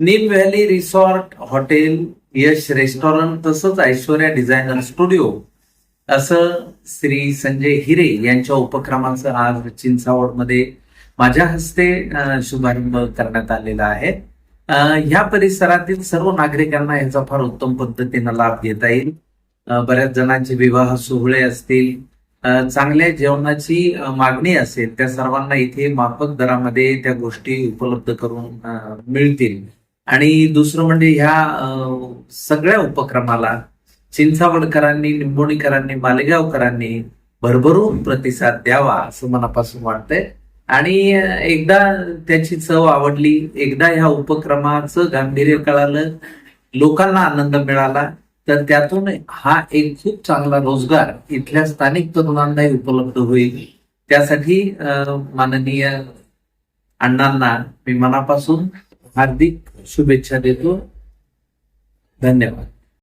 Neem valley resort hotel Yash restaurant तसंच Aishwarya designer studio असं श्री संजय हिरे यांच्या उपक्रमाचं आज चिंचावडमध्ये माझ्या हस्ते शुभारंभ करण्यात आलेला आहे. ह्या परिसरातील सर्व नागरिकांना याचा फार उत्तम पद्धतीनं लाभ घेता येईल. बऱ्याच जणांचे विवाह सोहळे असतील. चांगल्या जेवणाची मागणी असेल त्या सर्वांना इथे माफक दरामध्ये त्या गोष्टी उपलब्ध करून मिळतील. आणि दुसरं म्हणजे ह्या सगळ्या उपक्रमाला चिंचावडकरांनी निंबोणीकरांनी मालेगावकरांनी भरभरून प्रतिसाद द्यावा असं मनापासून वाटतंय. आणि एकदा त्याची चव आवडली एकदा ह्या उपक्रमाचं गांभीर्य कळालं लोकांना आनंद मिळाला तर त्यातून हा एक खूप चांगला रोजगार इथल्या स्थानिक तरुणांनाही उपलब्ध होईल. त्यासाठी माननीय अण्णांना मी मनापासून हार्दिक शुभेच्छा देतो. धन्यवाद.